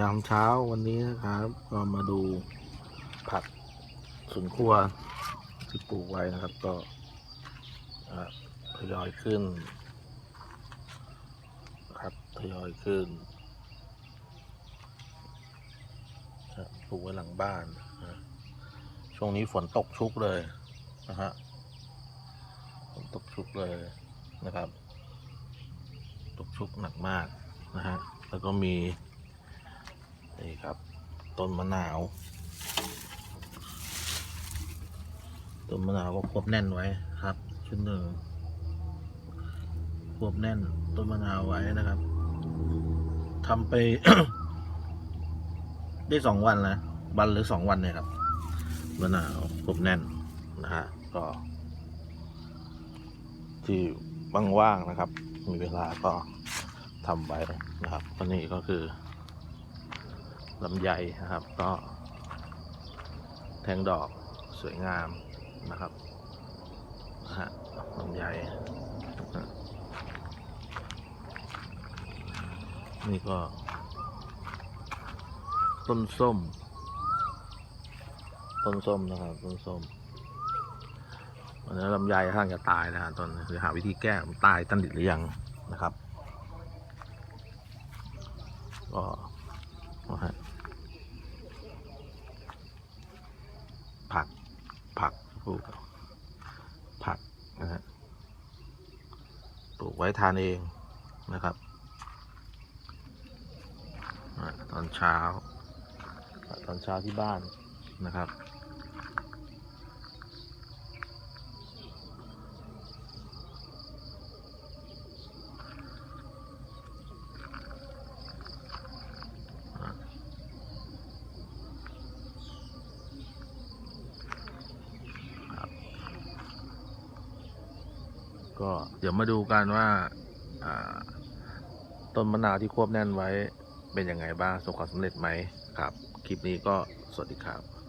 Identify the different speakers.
Speaker 1: ยามเช้าวันนี้นะครับ ก็มาดูผักสวนครัวที่ปลูกไว้นะครับ ก็ทยอยขึ้น ครับทยอยขึ้นอะปลูกไว้หลังบ้านนะช่วงนี้ฝนตกชุกเลยนะฮะฝนตกชุกเลยนะครับ ตกชุกหนักมากนะฮะแล้วก็มี นี่ครับ ต้นมะนาว ต้นมะนาวก็ควบแน่นไว้ครับ ชุดหนึ่งควบแน่นต้นมะนาวไว้นะครับทำไป ได้สองวันแล้ววันหรือสองวันเนี่ยครับมะนาวควบแน่นนะฮะก็ ที่ว่างๆนะครับ มีเวลาก็ทำไว้นะครับก็นี่ก็คือ ลำไยนะครับ ก็ แทงดอกสวยงามนะครับนะฮะลำไยนี่ก็ ต้นส้ม ต้นส้มนะครับ ต้นส้มวันนี้ลำไยท่านจะตายนะฮะตอนนี้คือหาวิธีแก้มันตายตันดิดหรือยังนะครับ ก็นะฮะ ผัก ผักปลูกผักนะฮะปลูกไว้ทานเองนะครับ ตอนเช้า ตอนเช้าที่บ้านนะครับ ก็เดี๋ยวมาดูกันว่าต้นมะนาวที่ควบแน่นไว้เป็นยังไงบ้างสบความสำเร็จไหมครับ คลิปนี้ก็สวัสดีครับ